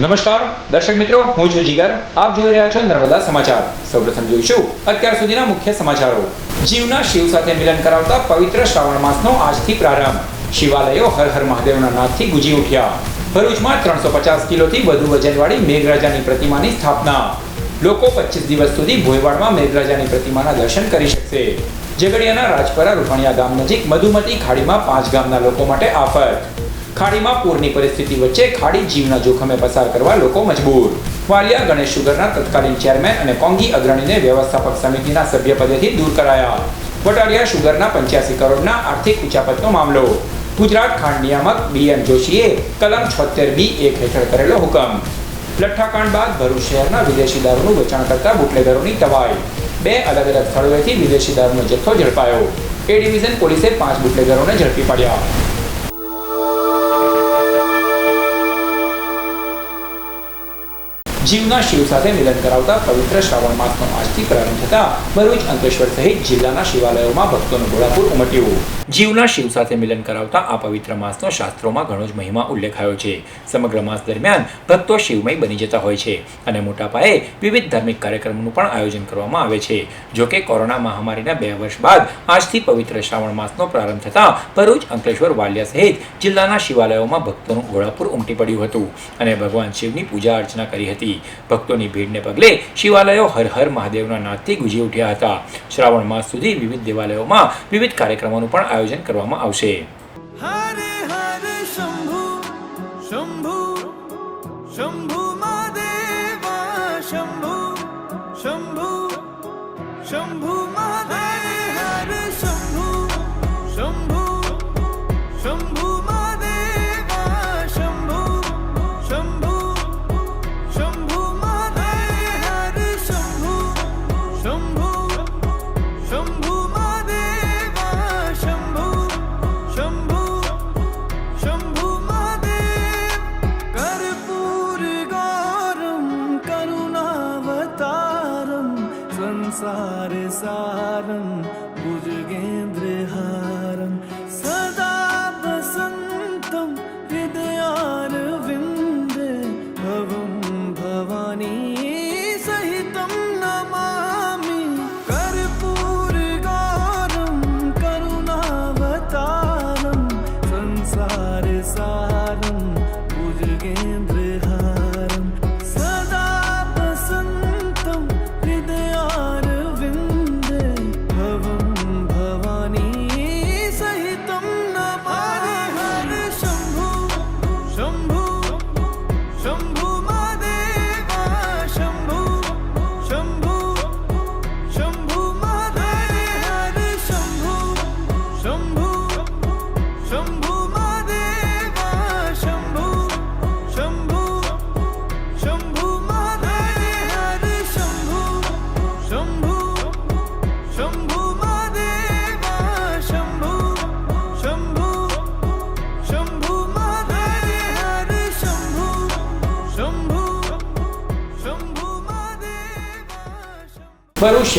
નમસ્કાર, દર્શક મિત્રો, હું છું જીગર. આપ જોઈ રહ્યા છો નર્મદા સમાચાર. સૌપ્રથમ જોઈશું અત્યાર સુધીના મુખ્ય સમાચારો. જીવના શિવ સાથે મિલન કરાવતા પવિત્ર શ્રાવણ માસનો આજથી પ્રારંભ. શિવાલયો હર હર મહાદેવના નાદથી ગુજી ઉઠ્યા. ભરૂચમાં ત્રણસો પચાસ કિલોથી વધુ વજનવાળી મેઘરાજાની પ્રતિમાની સ્થાપના. લોકો પચીસ દિવસ સુધી ભોયવાડમાં મેઘરાજાની પ્રતિમાના દર્શન કરી શકશે. ઝઘડિયાના રાજપરા રૂપાણીયા ગામ નજીક મધુમતી ખાડીમાં પાંચ ગામના લોકો માટે આફત. ખાડીમાં પૂરની પરિસ્થિતિ વચ્ચે ખાડી જીવના જોખમે પસાર કરવા લોકો મજબૂર. વાલિયા ગણેશ શુગરના તત્કાલીન ચેરમેન અને કોંગી અગ્રણીને વ્યવસ્થાપક સમિતિના સભ્યપદેથી દૂર કરાયા. વટાલિયા શુગરના પંચ્યાસી કરોડના આર્થિક ઉચાપતનો મામલો. ગુજરાત ખાંડ નિયામક બી એમ જોશીએ કલમ છોતેર બી એક હેઠળ કરેલો હુકમ. લઠ્ઠાકાંડ બાદ ભરૂચ શહેરના વિદેશી દારૂનું વેચાણ કરતા બુટલેગરોની તવાઈ. બે અલગ અલગ સ્થળોએથી વિદેશી દારૂનો જથ્થો ઝડપાયો. એ ડિવિઝન પોલીસે પાંચ બુટલેગરોને ઝડપી પાડ્યા. જીવના શિવ સાથે મિલન કરાવતા પવિત્ર શ્રાવણ માસનો આજથી પ્રારંભ થતા ભરૂચ અંકલેશ્વર સહિત જિલ્લાના શિવાલયોમાં ભક્તોનું ઘોડાપુર ઉમટ્યું જીવના શિવ સાથે મિલન કરાવતા આ પવિત્ર માસનો શાસ્ત્રોમાં ઘણો જ મહિમા ઉલ્લેખાયો છે સમગ્ર માસ દરમિયાન ભક્તો શિવમય બની જતા હોય છે અને મોટા પાયે વિવિધ ધાર્મિક કાર્યક્રમોનું પણ આયોજન કરવામાં આવે છે જો કે કોરોના મહામારીના બે વર્ષ બાદ આજથી પવિત્ર શ્રાવણ માસનો પ્રારંભ થતાં ભરૂચ અંકલેશ્વર વાલિયા સહિત જિલ્લાના શિવાલયોમાં ભક્તોનું ઘોડાપુર ઉમટી પડ્યું હતું અને ભગવાન શિવની પૂજા અર્ચના કરી હતી ભક્તોની ભીડને પગલે શિવાલયો હર હર મહાદેવના નાદથી ગુંજી ઉઠ્યા હતા. શ્રાવણ માસ સુધી વિવિધ દેવાલયોમાં વિવિધ કાર્યક્રમોનું પણ આયોજન કરવામાં આવશે.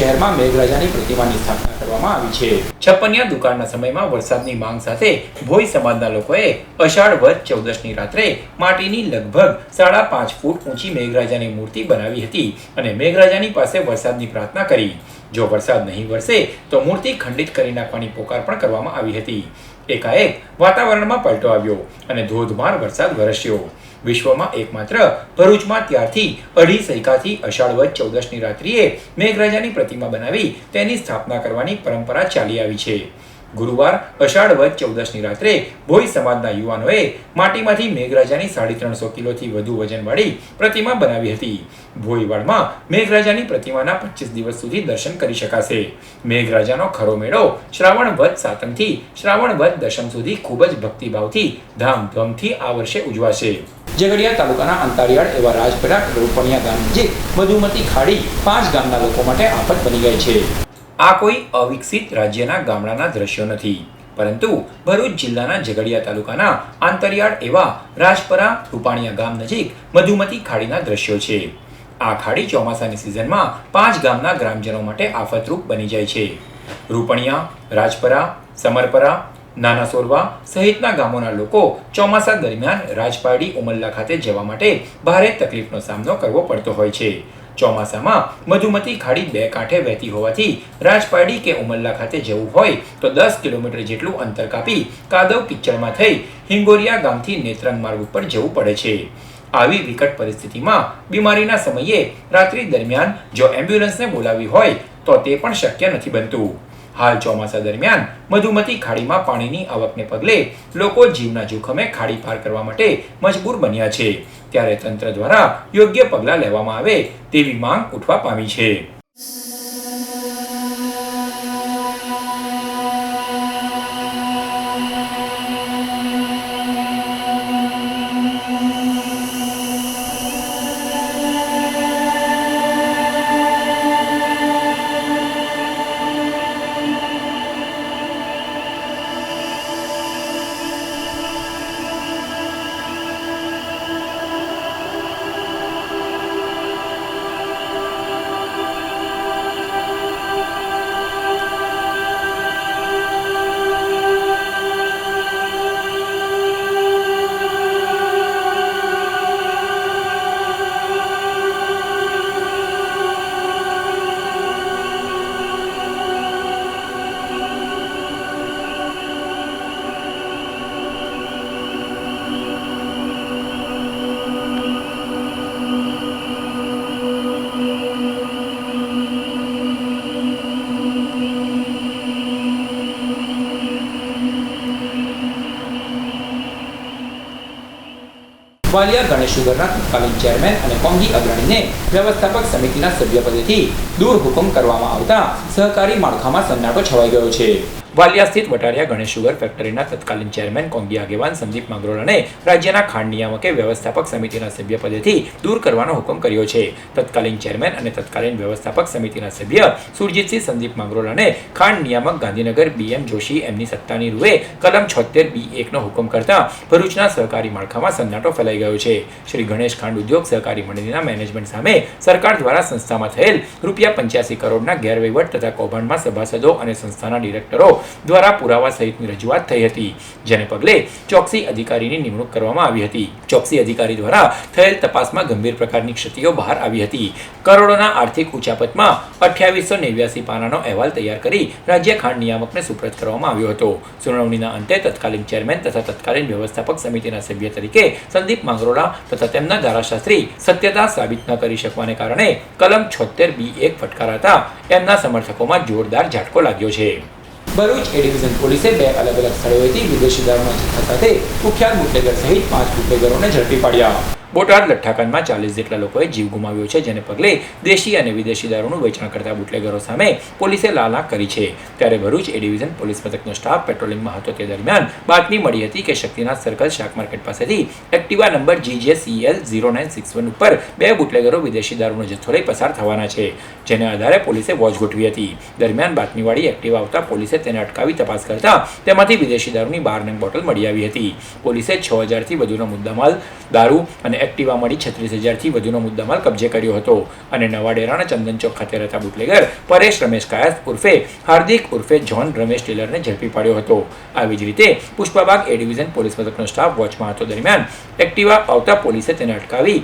શહેરમાં મેઘરાજાની પ્રતિમાની સ્થાપના કરવામાં આવી છે. છપ્પનિયા દુકાળના સમયમાં વરસાદની માંગ સાથે ભોઈ સમાજના લોકોએ અષાઢ વધ ચૌદશની રાત્રે માટીની લગભગ સાડા પાંચ ફૂટ ઊંચી મેઘરાજાની મૂર્તિ બનાવી હતી અને મેઘરાજાની પાસે વરસાદની પ્રાર્થના કરી. જો વરસાદ નહીં વરસે, તો મૂર્તિ ખંડિત કરી નાખવાની પોકાર પણ કરવામાં આવી હતી. એકાએક વાતાવરણમાં પલટો આવ્યો અને ધોધમાર વરસાદ વરસ્યો. વિશ્વમાં એકમાત્ર ભરૂચમાં ત્યારથી અઢી સૈકાથી અષાઢ વધ ચૌદશની રાત્રિએ મેઘરાજાની પ્રતિમા બનાવી તેની સ્થાપના કરવાની પરંપરા ચાલી આવી છે. ગુરુવાર અષાઢ વધ ચૌદશની રાત્રે ભોઈ સમાજના યુવાનોએ માટીમાંથી મેઘરાજાની સાડી ત્રણસો કિલોથી વધુ વજનવાળી પ્રતિમા બનાવી હતી. ભોઈવાડમાં મેઘરાજાની પ્રતિમાના પચીસ દિવસ સુધી દર્શન કરી શકાશે. મેઘરાજાનો ખરો મેળો શ્રાવણ વધ સાતમથી શ્રાવણ વધ દશમ સુધી ખૂબ જ ભક્તિભાવથી ધામધૂમથી આ વર્ષે ઉજવાશે. ઝઘડિયા તાલુકાના અંતારિયાળ એવા રાજપરા રોપણિયા ગામ નજીક મધુમતી ખાડી પાંચ ગામના લોકો માટે આફત બની ગઈ છે. આ કોઈ અવિકસિત રાજ્યના ગામડાના દ્રશ્યો નથી. પરંતુ ભરૂચ જિલ્લાના ઝઘડિયા તાલુકાના આંતરિયાળ એવા રાજપરા રૂપાણીયા ગામ નજીક મધુમતી ખાડીના દ્રશ્યો છે. આ ખાડી ચોમાસાની સિઝનમાં પાંચ ગામના ગ્રામજનો માટે આફતરૂપ બની જાય છે. રૂપણિયા, રાજપરા, સમરપરા નાના સોરવા સહિતના ગામોના લોકો ચોમાસા દરમિયાન રાજપારડી ઉમલ્લા ખાતે જવા માટે ભારે તકલીફનો સામનો કરવો પડતો હોય છે. ચોમાસામાં મધુમતી ખાડી બે કાંઠે વહેતી હોવાથી રાજપારડી કે ઉમલ્લા ખાતે જવું હોય તો દસ કિલોમીટર જેટલું અંતર કાપી કાદવ કિચડમાં થઈ હિંગોરિયા ગામથી નેત્રંગ માર્ગ ઉપર જવું પડે છે. આવી વિકટ પરિસ્થિતિમાં બીમારીના સમયે રાત્રિ દરમિયાન જો એમ્બ્યુલન્સને બોલાવી હોય તો તે પણ શક્ય નથી બનતું. હાલ ચોમાસા દરમિયાન મધુમતી ખાડીમાં પાણીની આવકને પગલે લોકો જીવના જોખમે ખાડી પાર કરવા માટે મજબૂર બન્યા છે. ત્યારે તંત્ર દ્વારા યોગ્ય પગલાં લેવામાં આવે તેવી માંગ ઉઠવા પામી છે. વાલિયા ગણેશ સુગરના તત્કાલીન ચેરમેન અને કોંગી અગ્રણીને વ્યવસ્થાપક સમિતિના સભ્યપદેથી દૂર હુકમ કરવામાં આવતા સહકારી માળખામાં સન્નાટો છવાઈ ગયો છે. વાલિયા સ્થિત વટારિયા ગણેશ સુગર ફેક્ટરીના તત્કાલીન ચેરમેન કોંગી આગેવાન સંદીપ માંગરોળાને રાજ્યના ખાંડ નિયામકે વ્યવસ્થાપક સમિતિના સભ્ય પદેથી દૂર કરવાનો હુકમ કર્યો છે. તત્કાલીન ચેરમેન અને તત્કાલીન વ્યવસ્થાપક સમિતિના સભ્ય સુરજીતસિંહ સંદીપ માંગરોળાને ખાંડ નિયામક ગાંધીનગર બીએમ જોશી એમની સત્તાની રૂએ કલમ છોતેર બી એકનો હુકમ કરતા ભરૂચના સહકારી માળખામાં સન્નાટો ફેલાઈ ગયો છે. શ્રી ગણેશ ખાંડ ઉદ્યોગ સહકારી મંડળીના મેનેજમેન્ટ સામે સરકાર દ્વારા સંસ્થામાં થયેલ રૂપિયા પંચ્યાસી કરોડના ગેરવહીવટ તથા કૌભાંડમાં સભાસદો અને સંસ્થાના ડિરેક્ટરો દ્વારા પુરાવા સહિતની રજૂઆત થઈ હતી, જેને પગલે ચોકસી અધિકારીની નિમણૂક કરવામાં આવી હતી. ચોકસી અધિકારી દ્વારા થયેલ તપાસમાં ગંભીર પ્રકારની ક્ષતિઓ બહાર આવી હતી. કરોડોના આર્થિક ઉચાપતમાં અઠ્યાવીસો નેવ્યાસી પાનાનો અહેવાલ તૈયાર કરી રાજ્ય ખાંડ નિયામકને સુપ્રત કરવામાં આવ્યો હતો. સુનાવણીના અંતે તત્કાલીન ચેરમેન તથા તત્કાલીન વ્યવસ્થાપક સમિતિના સભ્ય તરીકે સંદીપ માંગરોળા તથા તેમના ધારાશાસ્ત્રી સત્યતા સાબિત ન કરી શકવાને કારણે કલમ છોતેર બી એક ફટકારાતા એમના સમર્થકોમાં જોરદાર ઝાટકો લાગ્યો છે. ભરૂચ એ ડિવિઝન પોલીસે બે અલગ અલગ સ્થળોએથી વિદેશી દારૂના જથ્થા સાથે કુખ્યાત બુટલેગર સહિત પાંચ બુટલેગરોને ઝડપી પાડ્યા બોટાદ લઠ્ઠાકાંડમાં ચાલીસ જેટલા લોકોએ જીવ ગુમાવ્યો છે, જેને પગલે દેશી અને વિદેશી દારૂનું વેચાણ કરતા બુટલેગરો સામે પોલીસે લાલાક કરી છે. ત્યારે ભરૂચ એ ડિવિઝન પોલીસ મથકનો સ્ટાફ પેટ્રોલિંગમાં હતો. તે દરમિયાન બાતમી મળી હતી કે શક્તિનાથ સર્કલ શાક માર્કેટ પાસેથી Activa number GJ CL zero nine six one ઉપર બે બુટલેગરો વિદેશી દારૂનો જથ્થો લઈ પસાર થવાના છે, જેને આધારે પોલીસે વોચ ગોઠવી હતી. દરમિયાન બાતમીવાળી એક્ટિવા આવતા પોલીસે તેને અટકાવી તપાસ કરતા તેમાંથી વિદેશી દારૂની બાર નંગ બોટલ મળી આવી હતી. પોલીસે છ હજારથી વધુનો મુદ્દામાલ, દારૂ અને એક્ટિવા મળી છત્રીસ હજારથી વધુનો મુદ્દામાલ કબજે કર્યો હતો. અને નવા ડેરાના ચંદન ચોક ખાતે રહેતા બુટલેગર પરેશ રમેશ કાયસ્થ ઉર્ફે હાર્દિક ઉર્ફે જ્હોન રમેશ ટેલરને ઝડપી પાડ્યો હતો. આવી જ રીતે પુષ્પાબાગ એ ડિવિઝન પોલીસ મથકનો સ્ટાફ વોચમાં હતો. દરમિયાન એક્ટિવા આવતા પોલીસે તેને અટકાવી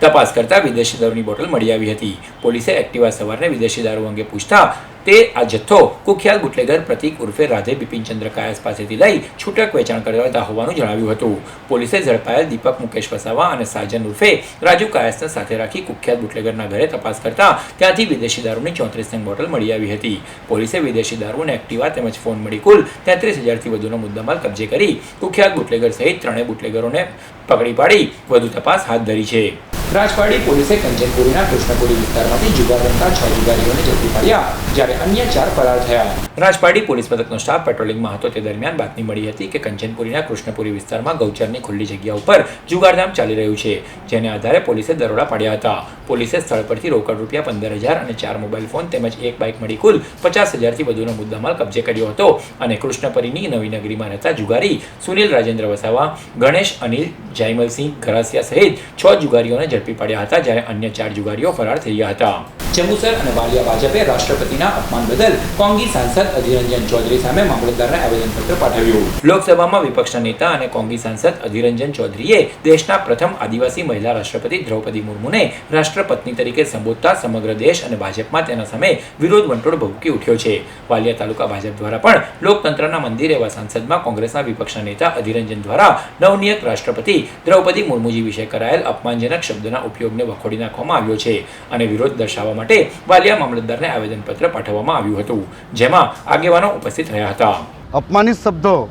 તપાસ કરતા વિદેશી દારૂની બોટલ મળી આવી હતી. પોલીસે એક્ટિવા સવારને વિદેશી દારૂ અંગે પૂછતા તે આ જથ્થો કુખ્યાત બુટલેગર પ્રતિક ઉર્ફે રાધે બિપિનચંદ્ર કાયસ પાસેથી લઈ છૂટક વેચાણ કરતા હોવાનું જણાવ્યું હતું. પોલીસે ઝડપાયેલ દીપક મુકેશ વસાવા અને સાજન ઉર્ફે રાજુ કાયસને સાથે રાખી કુખ્યાત બુટલેગરના ઘરે તપાસ કરતા ત્યાંથી વિદેશી દારૂની ચોત્રીસ નંગ બોટલ મળી આવી હતી. પોલીસે વિદેશી દારૂને એક્ટિવા તેમજ ફોન મળી કુલ તેત્રીસ હજારથી વધુનો મુદ્દામાલ કબજે કરી કુખ્યાત બુટલેગર સહિત ત્રણેય બુટલેગરોને પકડી પાડી વધુ તપાસ હાથ ધરી છે. રાજપાડી પોલીસે કંચનપુરીના કૃષ્ણપુરી વિસ્તારમાંથી જુગાર રમતા છ જુગારીઓને ઝડપી પાડ્યા, જ્યારે અન્ય ચાર ફરાર થયા. રાજપાડી પોલીસ મથકનો સ્ટાફ પેટ્રોલિંગમાં હતો. તે દરમિયાન બાતમી મળી હતી કે કંચનપુરીના કૃષ્ણપુરી વિસ્તારમાં ગૌચરની ખુલ્લી જગ્યા ઉપર જુગારધામ ચાલી રહ્યું છે જેને આધારે પોલીસે દરોડા પાડ્યા હતા. પોલીસે સ્થળ પરથી રોકડ રૂપિયા પંદર હજાર અને ચાર મોબાઈલ ફોન તેમજ એક બાઇક મળી કુલ પચાસ હજારથી વધુનો મુદ્દામાલ કબજે કર્યો હતો અને કૃષ્ણપરીની નવી નગરીમાં રહેતા જુગારી સુનિલ રાજેન્દ્ર વસાવા ગણેશ અનિલ જાયમલસિંહ ઘરાસિયા સહિત છ જુગારીઓને ઝડપી પાડ્યા હતા જ્યારે અન્ય ચાર જુગારીઓ ફરાર થઈ ગયા હતા. જંબુસર અને વાલિયા ભાજપે રાષ્ટ્રપતિના અપમાન બદલ કોંગી સાંસદ અધિરંજન ચૌધરી સામે મામલતદારને આવેદનપત્ર પાઠવ્યું. લોકસભામાં વિપક્ષના નેતા અને કોંગી સાંસદ અધિરંજન ચૌધરીએ દેશના પ્રથમ આદિવાસી મહિલા રાષ્ટ્રપતિ દ્રૌપદી મુર્મુને રાષ્ટ્રપત્ની તરીકે સંબોધતા સમગ્ર દેશ અને ભાજપમાં તેના સામે વિરોધ વંટોળ ભભૂકી ઉઠ્યો છે. વાલિયા તાલુકા ભાજપ દ્વારા પણ લોકતંત્રના મંદિર એવા સંસદમાં કોંગ્રેસના વિપક્ષના નેતા અધિરંજન દ્વારા નવનિયત રાષ્ટ્રપતિ દ્રૌપદી મુર્મુજી વિશે કરાયેલ અપમાનજનક શબ્દના ઉપયોગને વખોડી નાખવામાં આવ્યો છે અને વિરોધ દર્શાવવા માટે વાલિયા મામલતદારને આવેદનપત્ર પાઠવવામાં આવ્યું હતું, જેમાં આગેવાનો ઉપસ્થિત રહ્યા હતા. અપમાનિત શબ્દો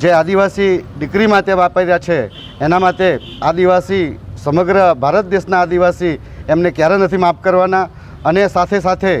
જે આદિવાસી દીકરી માટે વાપર્યા છે, એના માટે આદિવાસી, સમગ્ર ભારત દેશના આદિવાસી એમને ક્યારે નથી માફ કરવાના અને સાથે સાથે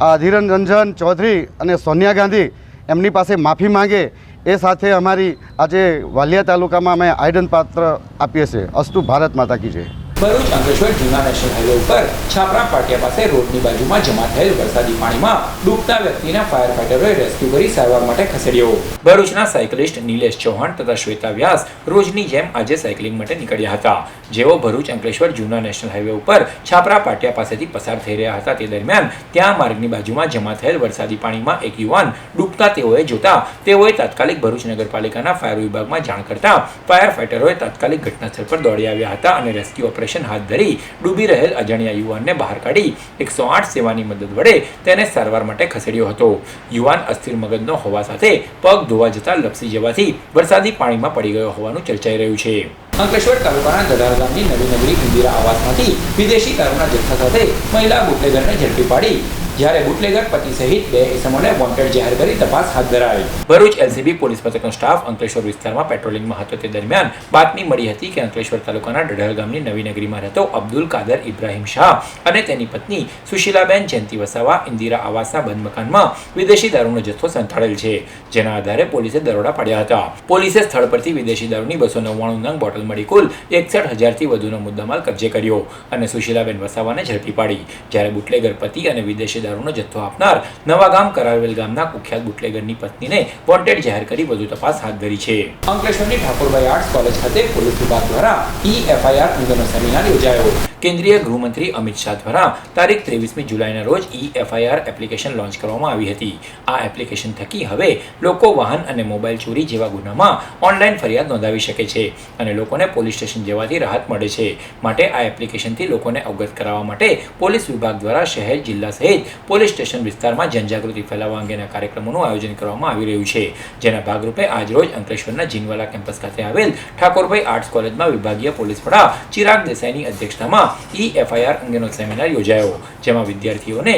આ અધિરન રંજન ચૌધરી અને સોનિયા ગાંધી એમની પાસે માફી માંગે એ સાથે અમારી આજે વાલિયા તાલુકામાં અમે આયડન પાત્ર આપીએ છીએ. અસ્તુ ભારત માતા કી જય. ભરૂચ, અંકલેશ્વર, જૂના નેશનલ હાઈવે ઉપર છાપરા પાટિયા પાસે રોડની બાજુમાં જમા થયેલ વરસાદી પાણીમાં ડૂબતા વ્યક્તિને ફાયર ફાઈટરોએ રેસ્ક્યુ કરી સારવાર માટે ખસેડ્યો. ભરૂચના સાયકલિસ્ટ નિલેશ ચૌહાણ તથા શ્વેતા વ્યાસ રોજની જેમ આજે સાયકલિંગ માટે નીકળ્યા હતા. જેઓ ભરૂચ, અંકલેશ્વર, જૂના નેશનલ હાઈવે ઉપર છાપરા પાટિયા પાસેથી પસાર થઈ રહ્યા હતા તે દરમિયાન ત્યાં માર્ગની બાજુમાં જમા થયેલ વરસાદી પાણીમાં એક યુવાન ડૂબતા તેઓએ જોતા તેઓએ તાત્કાલિક ભરૂચ નગરપાલિકાના ફાયર વિભાગમાં જાણ કરતા ફાયર ફાઈટરોએ તાત્કાલિક ઘટનાસ્થળ પર દોડી આવ્યા હતા અને રેસ્ક્યુ ઓપરેશન હાથ ધરી ડૂબી રહેલ અજાણ્યા યુવાનને બહાર કાઢી એકસો આઠ સેવાની મદદ વડે તેને સારવાર માટે ખસેડ્યો હતો. યુવાન અસ્થિર મગજનો હોવા સાથે પગ ધોવા જતા લપસી જવાથી વરસાદી પાણીમાં પડી ગયો હોવાનું ચર્ચાઈ રહ્યું છે. અંકલેશ્વર તાલુકાના દડાર ગામની નવી નગરી ઇન્દિરા આવાસમાંથી વિદેશી કારોના જથ્થા સાથે મહિલા બુટલેગરને ઝડપી પાડી જ્યારે બુટલેગર પતિ સહિત બે ઇસમોને વોન્ટેડ જાહેર કરી તપાસ હાથ ધરાવી. ભરૂચ એલસીબી પોલીસ મથકનો સ્ટાફ અંકલેશ્વર વિસ્તારમાં પેટ્રોલિંગમાં હતો. તે દરમિયાન બાતમી મળી હતી કે અંકલેશ્વર તાલુકાના ડઢળ ગામની નવી નગરીમાં રહેતો અબ્દુલ કાદર ઇબ્રાહિમ શાહ અને તેની પત્ની સુશીલાબેન જયંતિ વસાવા ઇન્દિરા આવાસના બંધ મકાનમાં વિદેશી દારૂનો જથ્થો સંતાડેલ છે, જેના આધારે પોલીસે દરોડા પાડ્યા હતા. પોલીસે સ્થળ પરથી વિદેશી દારૂની બસો નવ્વાણું નંગ બોટલ મળી કુલ એકસઠ હજારથી વધુનો મુદ્દામાલ કબજે કર્યો અને સુશીલાબેન વસાવાને ઝડપી પાડી. જ્યારે બુટલેગર પતિ અને વિદેશી દારૂનો જથ્થો આપનાર નવા ગામ કરારવેલ ગામના કુખ્યાત બુટલેગરની પત્નીને વોન્ટેડ જાહેર કરી વધુ તપાસ હાથ ધરી છે. અંકલેશ્વરની ઠાકોરભાઈ આર્ટ્સ કોલેજ ખાતે પોલીસ વિભાગ દ્વારા ઈ એફઆઈઆર અંગેનો સેમિનાર યોજાયો. કેન્દ્રીય ગૃહમંત્રી અમિત શાહ દ્વારા તારીખ ત્રેવીસમી જુલાઈના રોજ ઈ એફઆઈઆર એપ્લિકેશન લોન્ચ કરવામાં આવી હતી. આ એપ્લિકેશન થકી હવે લોકો વાહન અને મોબાઈલ ચોરી જેવા ગુનામાં ઓનલાઈન ફરિયાદ નોંધાવી શકે છે અને લોકોને પોલીસ સ્ટેશન જવાથી રાહત મળે છે. માટે આ એપ્લિકેશનથી લોકોને અવગત કરાવવા માટે પોલીસ વિભાગ દ્વારા શહેર, જિલ્લા સહિત પોલીસ સ્ટેશન વિસ્તારમાં જનજાગૃતિ ફેલાવવા અંગેના કાર્યક્રમોનું આયોજન કરવામાં આવી રહ્યું છે. જેના ભાગરૂપે આજરોજ અંકલેશ્વરના જીનવાલા કેમ્પસ ખાતે આવેલ ઠાકોરભાઈ આર્ટ્સ કોલેજમાં વિભાગીય પોલીસ વડા ચિરાગ દેસાઈની અધ્યક્ષતામાં ઈ એફઆઈઆર અંગેનો સેમિનાર યોજાયો, જેમાં વિદ્યાર્થીઓને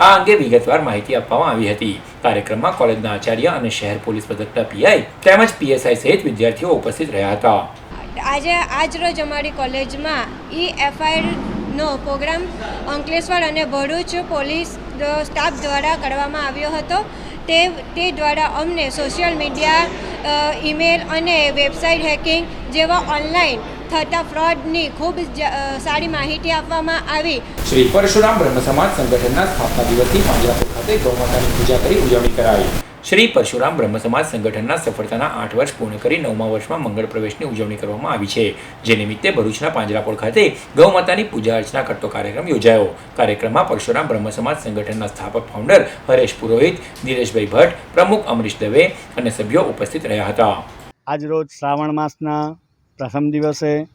આ અંગે વિગતવાર માહિતી આપવામાં આવી હતી. કાર્યક્રમમાં કોલેજના આચાર્ય અને શહેર પોલીસ પદકના પીઆઈ તેમજ પીએસઆઈ સહિત વિદ્યાર્થીઓ ઉપસ્થિત રહ્યા હતા. આજે, આજ રોજ અમારી કોલેજમાં ઈ એફઆઈઆરનો પ્રોગ્રામ અંકલેશ્વર અને ભરૂચ પોલીસ સ્ટાફ દ્વારા કરવામાં આવ્યો હતો. તે તે દ્વારા અમને સોશિયલ મીડિયા ઈમેલ અને વેબસાઇટ હેકિંગ જેવા ઓનલાઈન થતા ફ્રોડની ખૂબ સારી માહિતી આપવામાં આવી. શ્રી પરશુરામ બ્રહ્મ સમાજ સંગઠનના સ્થાપના દિવસથી પાંજરાપુર ખાતે ગૌમાતાની પૂજા કરી ઉજવણી કરાઈ. શ્રી પરશુરામ બ્રહ્મ સમાજ સંગઠનના સફળતાના આઠ વર્ષ પૂર્ણ કરી નવમા વર્ષમાં મંગળ પ્રવેશની ઉજવણી કરવામાં આવી છે. જે નિમિત્તે ભરૂચના પાંજરાપોળ ખાતે ગૌમાતાની પૂજા અર્ચના કરતો કાર્યક્રમ યોજાયો. કાર્યક્રમમાં પરશુરામ બ્રહ્મ સમાજ સંગઠનના સ્થાપક ફાઉન્ડર હરેશ પુરોહિત દિનેશભાઈ ભટ્ટ પ્રમુખ અમરીશ દવે અને સભ્યો ઉપસ્થિત રહ્યા હતા. આજરોજ શ્રાવણ માસના પ્રથમ દિવસે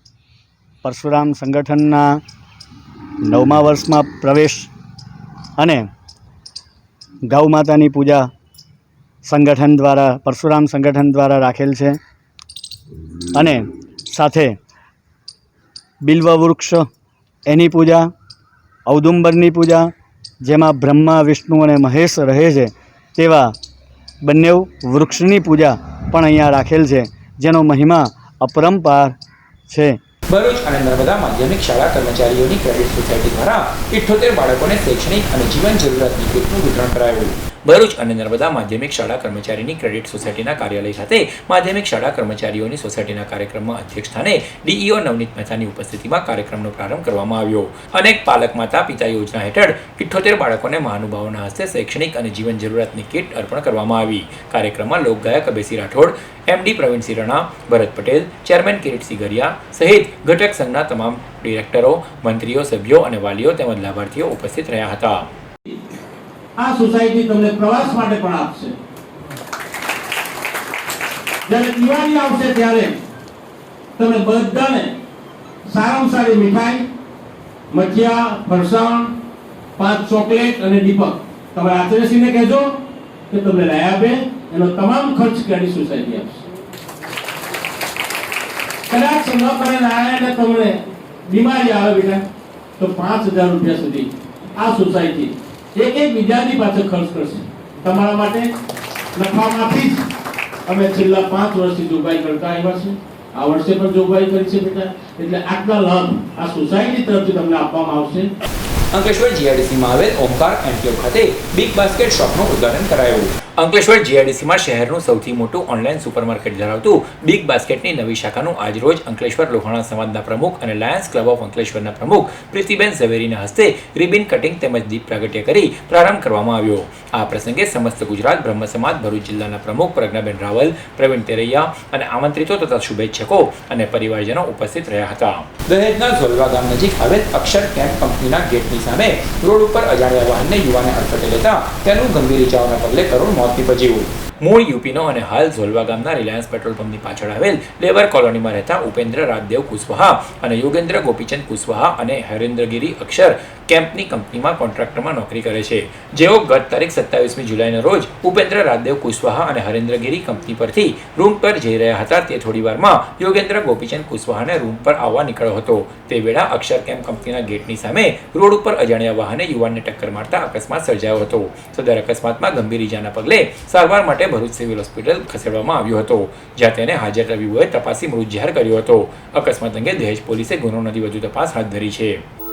પરશુરામ સંગઠનના નવમા વર્ષમાં પ્રવેશ અને ગૌ માતાની પૂજા સંગઠન દ્વારા, પરશુરામ સંગઠન દ્વારા રાખેલ છે. અને સાથે બિલ્વ વૃક્ષ, એની પૂજા, ઔદુંબરની પૂજા, જેમાં બ્રહ્મા, વિષ્ણુ અને મહેશ રહે છે, તેવા બંને વૃક્ષની પૂજા પણ અહીંયા રાખેલ છે, જેનો મહિમા અપરંપાર છે. ભરૂચ અને નર્મદા માધ્યમિક શાળા કર્મચારીઓની ક્રેડિટ સોસાયટી દ્વારા ઇઠ્ઠોતેર બાળકોને શૈક્ષણિક અને જીવન જરૂરિયાતની કીટનું વિતરણ કરાયું. ભરૂચ અને નર્મદા માધ્યમિક શાળા કર્મચારીની ક્રેડિટ સોસાયટીના કાર્યાલય ખાતે માધ્યમિક શાળા કર્મચારીઓની સોસાયટીના કાર્યક્રમમાં અધ્યક્ષ સ્થાને ડીઈઓ નવનીત મહેતાની ઉપસ્થિતિમાં કાર્યક્રમનો પ્રારંભ કરવામાં આવ્યો. અનેક પાલક માતા પિતા યોજના હેઠળ ઇઠ્ઠોતેર બાળકોને મહાનુભાવોના હસ્તે શૈક્ષણિક અને જીવન જરૂરિયાતની કીટ અર્પણ કરવામાં આવી. કાર્યક્રમમાં લોકગાયક અભયસિંહ રાઠોડ, એમડી પ્રવીણસિંહ રણા, ભરત પટેલ, ચેરમેન કિરીટસિંહ ગરિયા સહિત ઘટક સંઘના તમામ ડિરેક્ટરો, મંત્રીઓ, સભ્યો અને વાલીઓ તેમજ લાભાર્થીઓ ઉપસ્થિત રહ્યા હતા. આ સોસાયટી તમને પ્રવાસ માટે પણ આપશે. જ્યારે દિવાળી આવશે ત્યારે તમે બધાને સારામાં સારી મીઠાઈ, મઠિયા, ફરસાણ, પાંચ ચોકલેટ અને દીપક. તમે આચાર્યશ્રીને કહેજો કે તમને લઈ આપે, એનો તમામ ખર્ચ કરી સોસાયટી આપશે. કદાચ ન કરે નારાયણને તમને બીમારી આવે બેટા, તો પાંચ હજાર રૂપિયા સુધી આ સોસાયટી એક એક વિદ્યાર્થી પાછળ ખર્ચ કરશે. તમારા માટે નફામાંથી જ અમે છેલ્લા પાંચ વર્ષથી જોગવાઈ કરતા આવ્યા છે આ વર્ષે પણ જોગવાઈ કરી છે બેટા. એટલે આટલા લાભ આ સોસાયટી તરફથી તમને આપવામાં આવશે. અંકલેશ્વર જીઆરડીસીમાં આવેલ ઓમકાર એન્ક્લેવ ખાતે બિગ બાસ્કેટ શોપનું ઉદ્ઘાટન કરાયું. અંકલેશ્વર જીઆઈડીસીમાં શહેરનું સૌથી મોટું ઓનલાઈન સુપરમાર્કેટ ધરાવતું બિગ બાસ્કેટની નવી શાખાનું આજરોજ અંકલેશ્વર લોહાણા સમાજના પ્રમુખ અને લાયન્સ ક્લબ ઓફ અંકલેશ્વરના પ્રમુખ પ્રીતિબેન ઝવેરીના હસ્તે રિબિન કટિંગ તેમજ દીપ પ્રાગટ્ય કરી પ્રારંભ કરવામાં આવ્યો. આ પ્રસંગે સમસ્ત ગુજરાત, બ્રહ્મ સમાજ, ભરૂચ જિલ્લાના પ્રમુખ પ્રજ્ઞાબેન રાવલ, પ્રવીણ તેરૈયા અને આમંત્રિતો તથા શુભેચ્છકો અને પરિવારજનો ઉપસ્થિત રહ્યા હતા. દહેજના ઝોલવા ગામ નજીક આવેલ અક્ષર કેમ્પ કંપનીના ગેટની સામે રોડ ઉપર અજાણ્યા વાહનને યુવાને અડફટે લેતા તેનું ગંભીર ઇજાઓના પગલે કરોડ મોત people do મૂળ યુપીનો અને હાલ ઝોલવા ગામના રિલાયન્સ પેટ્રોલ પંપની પાછળ આવેલ લેબર કોલોનીમાં રહેતા ઉપેન્દ્ર રાજદેવ કુશવાહા અને યોગેન્દ્ર ગોપીચંદ કુશવાહા અને હરેન્દ્રગીરી અક્ષર કેમ્પની કંપનીમાં કોન્ટ્રાક્ટરમાં નોકરી કરે છે. જેઓ ગત તારીખ સત્તાવીસમી જુલાઈના રોજ ઉપેન્દ્ર રાજદેવ કુશવાહા અને હરેન્દ્રગીરી કંપની પરથી રૂમ પર જઈ રહ્યા હતા તે થોડીવારમાં યોગેન્દ્ર ગોપીચંદ કુશવાહાને રૂમ પર આવવા નીકળ્યો હતો. તે વેળા અક્ષર કેમ્પ કંપનીના ગેટની સામે રોડ ઉપર અજાણ્યા વાહને યુવાનને ટક્કર મારતા અકસ્માત સર્જાયો હતો. સદર અકસ્માતમાં ગંભીર ઇજાના પગલે સારવાર માટે ભરૂચ સિવિલ હોસ્પિટલ ખસેડવામાં આવ્યો હતો. જ્યાં તેને હાજર તબીબોએ તપાસી મૃત જાહેર કર્યો હતો. અકસ્માત અંગે દહેજ પોલીસે ગુનો નોંધી વધુ તપાસ હાથ ધરી છે.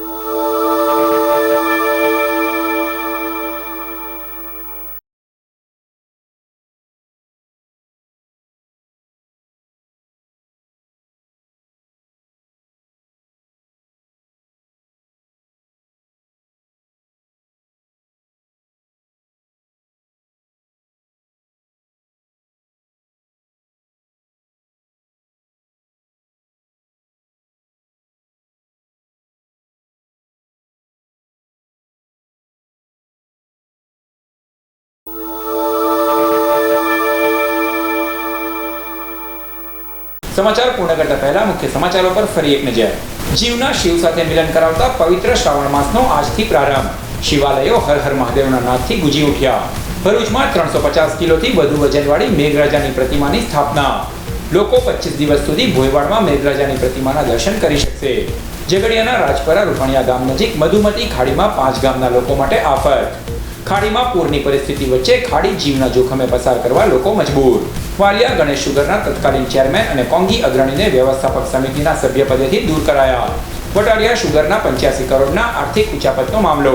સમાચાર પૂર્ણ કરતા પહેલા મુખ્ય સમાચારો પર ફરી એક નજર. જીવના શિવ સાથે મિલન કરાવતા પવિત્ર શ્રાવણ માસનો આજથી પ્રારંભ. શિવાલયો હર હર મહાદેવના નાદથી ગુજી ઉઠ્યા. ભરૂચમાં ત્રણસો પચાસ કિલોથી વધુ વજનવાળી મેઘરાજાની પ્રતિમાની સ્થાપના. લોકો પચીસ દિવસ સુધી ભોયવાડમાં મેઘરાજાની પ્રતિમાના દર્શન કરી શકશે. ઝઘડિયાના રાજપરા રૂપાણિયા ગામ નજીક મધુમતી ખાડીમાં પાંચ ગામના લોકો માટે આફત. ખાડીમાં પૂરની પરિસ્થિતિ વચ્ચે ખાડી જીવના જોખમે પસાર કરવા લોકો મજબૂર. વાલિયા ગણેશ શુગરના તત્કાલીન ચેરમેન અને કોંગી અગ્રણીને વ્યવસ્થાપક સમિતિના સભ્યપદેથી દૂર કરાયા. વટાલિયા શુગરના પંચ્યાસી કરોડના આર્થિક ઉચાપતનો મામલો.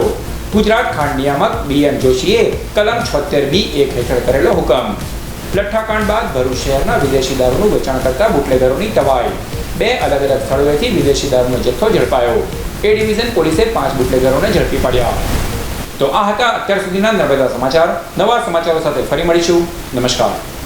ગુજરાત ખાંડ નિયામક બી એમ જોશીએ કલમ છોતેર બી એક હેઠળ કરેલો હુકમ. લઠ્ઠાકાંડ બાદ ભરૂચ શહેરના વિદેશી દારૂનું વેચાણ કરતા બુટલેગરોની તવાઈ. બે અલગ અલગ સ્થળોએથી વિદેશી દારૂનો જથ્થો ઝડપાયો. એ ડિવિઝન પોલીસે પાંચ બુટલેગરોને ઝડપી પાડ્યા. તો આ હતા અત્યાર સુધીના નર્મદા સમાચાર. નવા સમાચારો સાથે ફરી મળીશું. નમસ્કાર.